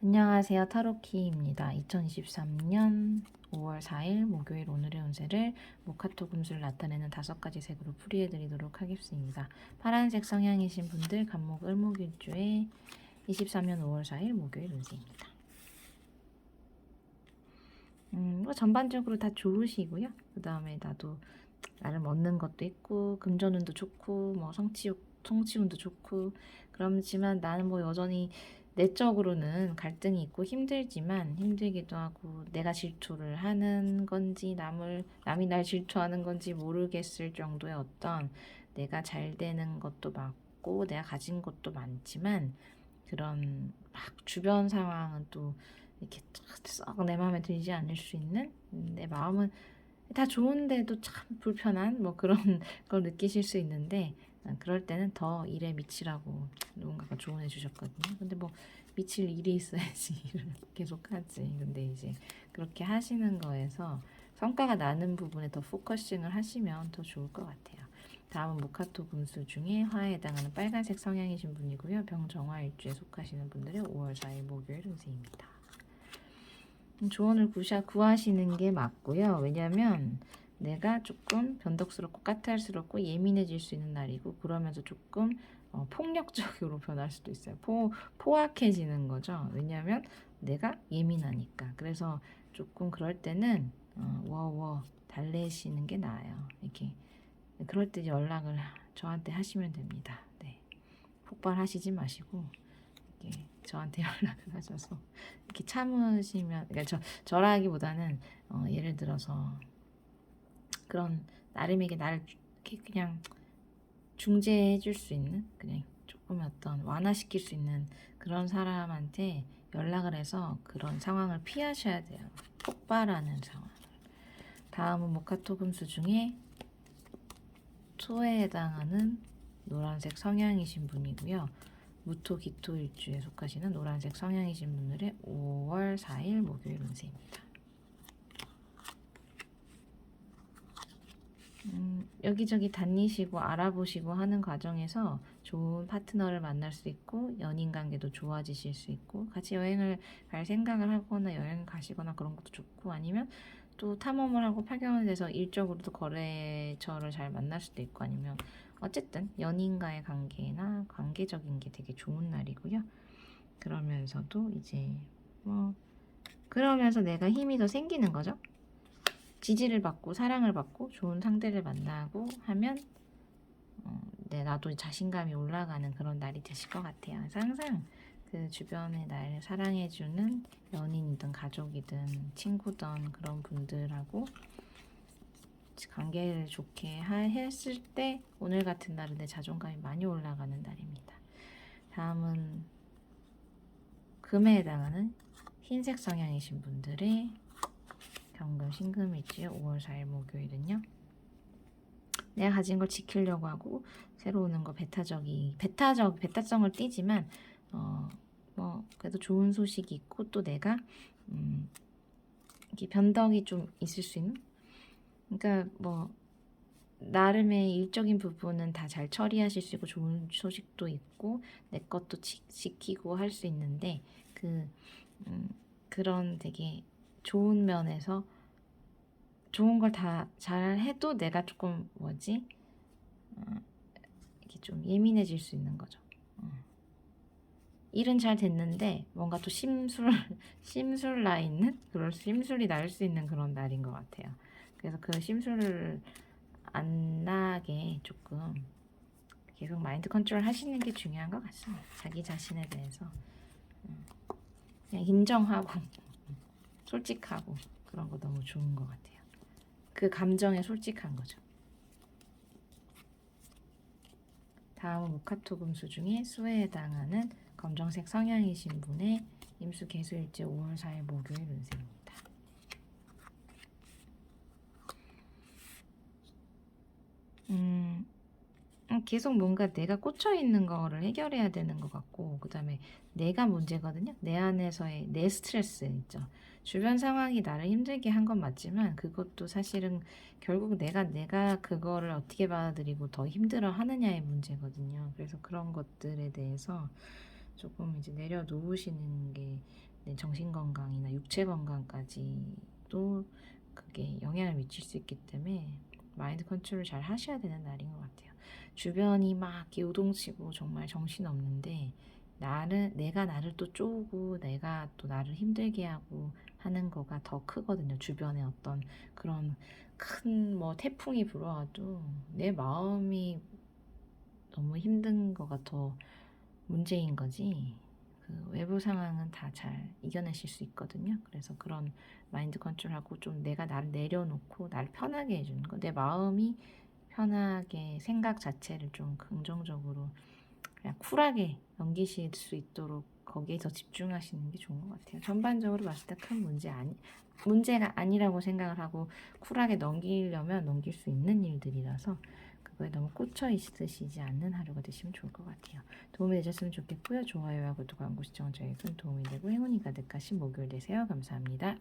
안녕하세요. 타로키입니다. 2023년 5월 4일 목요일 오늘의 운세를 모카토 금수를 나타내는 다섯 가지 색으로 풀이해 드리도록 하겠습니다. 파란색 성향이신 분들 간목 을목일주에 23년 5월 4일 목요일 운세입니다. 음, 뭐 전반적으로 다 좋으시고요. 그 다음에 나도 나름 얻는 것도 있고 금전운도 좋고 뭐 성취 성취운도 좋고 그렇지만 나는 뭐 여전히 내적으로는 갈등이 있고 힘들지만 힘들기도 하고 내가 질투를 하는 건지 남을 남이 날 질투하는 건지 모르겠을 정도의 어떤 내가 잘 되는 것도 많고 내가 가진 것도 많지만 그런 막 주변 상황은 또 이렇게 썩 내 마음에 들지 않을 수 있는? 음, 내 마음은 다 좋은데도 참 불편한? 뭐 그런 걸 느끼실 수 있는데 아, 그럴 때는 더 일에 미치라고 누군가가 조언해 주셨거든요. 근데 뭐 미칠 일이 있어야지 계속 하지. 근데 이제 그렇게 하시는 거에서 성과가 나는 부분에 더 포커싱을 하시면 더 좋을 것 같아요. 다음은 모카토 금수 중에 화에 해당하는 빨간색 성향이신 분이고요. 병정화 일주에 속하시는 분들의 5월 4일 목요일 운세입니다. 음, 조언을 구하시는 게 맞고요. 왜냐하면 내가 조금 변덕스럽고 까탈스럽고 예민해질 수 있는 날이고 그러면서 조금 어, 폭력적으로 변할 수도 있어요. 포, 포악해지는 거죠. 왜냐하면 내가 예민하니까. 그래서 조금 그럴 때는 어, 워워 달래시는 게 나아요. 이렇게 그럴 때 연락을 저한테 하시면 됩니다. 네. 폭발하시지 마시고 이렇게 저한테 연락을 하셔서 이렇게 참으시면 그러니까 저 저라기보다는 어, 예를 들어서 그런 나름에게 나를 이렇게 그냥 중재해 줄 수 있는 그냥 조금 어떤 완화시킬 수 있는 그런 사람한테 연락을 해서 그런 상황을 피하셔야 돼요. 폭발하는 상황. 다음은 모카토 금수 중에 토에 해당하는 노란색 성향이신 분이고요. 무토 기토 일주에 속하시는 노란색 성향이신 분들의 5월 4일 목요일 운세입니다. 음, 여기저기 다니시고 알아보시고 하는 과정에서 좋은 파트너를 만날 수 있고 연인 관계도 좋아지실 수 있고 같이 여행을 갈 생각을 하거나 여행 가시거나 그런 것도 좋고 아니면 또 탐험을 하고 파견을 돼서 일적으로도 거래처를 잘 만날 수도 있고 아니면 어쨌든 연인과의 관계나 관계적인 게 되게 좋은 날이고요. 그러면서도 이제 뭐 그러면서 내가 힘이 더 생기는 거죠. 지지를 받고 사랑을 받고 좋은 상대를 만나고 하면 어, 네, 나도 자신감이 올라가는 그런 날이 되실 것 같아요. 그래서 항상 그 주변에 날 사랑해주는 연인이든 가족이든 친구든 그런 분들하고 관계를 좋게 하- 했을 때 오늘 같은 날은 내 자존감이 많이 올라가는 날입니다. 다음은 금에 해당하는 흰색 성향이신 분들의 경금 신금일지의 5월 4일 목요일은요. 내가 가진 걸 지키려고 하고 새로 오는 거 배타적이 배타적 배타성을 띠지만 어 뭐 그래도 좋은 소식이 있고 또 내가 음 이렇게 변덕이 좀 있을 수 있는 그러니까 뭐 나름의 일적인 부분은 다 잘 처리하실 수 있고 좋은 소식도 있고 내 것도 지, 지키고 할 수 있는데 그 음, 그런 되게 좋은 면에서 좋은 걸 다 잘 해도 내가 조금 뭐지 어, 이렇게 좀 예민해질 수 있는 거죠. 어. 일은 잘 됐는데 뭔가 또 심술 심술 나 있는 그럴 심술이 날 수 있는 그런 날인 것 같아요. 그래서 그 심술을 안 나게 조금 계속 마인드 컨트롤 하시는 게 중요한 것 같습니다. 자기 자신에 대해서 음, 그냥 인정하고 솔직하고 그런 거 너무 좋은 것 같아요. 그 감정에 솔직한 거죠. 다음은 모카토 금수 중에 수에 해당하는 검정색 성향이신 분의 임수 개수일지 5월 4일 목요일 운세입니다. 음, 음, 계속 뭔가 내가 꽂혀 있는 거를 해결해야 되는 것 같고, 그 다음에 내가 문제거든요. 내 안에서의 내 스트레스 있죠. 주변 상황이 나를 힘들게 한 건 맞지만, 그것도 사실은 결국 내가, 내가 그거를 어떻게 받아들이고 더 힘들어 하느냐의 문제거든요. 그래서 그런 것들에 대해서 조금 이제 내려놓으시는 게 정신 건강이나 육체 건강까지도 그게 영향을 미칠 수 있기 때문에 마인드 컨트롤 잘 하셔야 되는 날인 것 같아요. 주변이 막 요동치고 정말 정신 없는데 나를 내가 나를 또 쪼고 내가 또 나를 힘들게 하고 하는 거가 더 크거든요. 주변에 어떤 그런 큰 뭐 태풍이 불어와도 내 마음이 너무 힘든 거가 더 문제인 거지. 그 외부 상황은 다 잘 이겨내실 수 있거든요. 그래서 그런 마인드 컨트롤하고 좀 내가 나를 내려놓고 나를 편하게 해주는 거. 내 마음이 편하게 생각 자체를 좀 긍정적으로 그냥 쿨하게 넘기실 수 있도록 거기에 더 집중하시는 게 좋은 것 같아요. 전반적으로 봤을 때 큰 문제 아니 문제가 아니라고 생각을 하고 쿨하게 넘기려면 넘길 수 있는 일들이라서 그거에 너무 꽂혀 있으시지 않는 하루가 되시면 좋을 것 같아요. 도움이 되셨으면 좋겠고요. 좋아요와 구독, 광고 시청 저에겐 도움이 되고 행운이 가득하신 목요일 되세요. 감사합니다.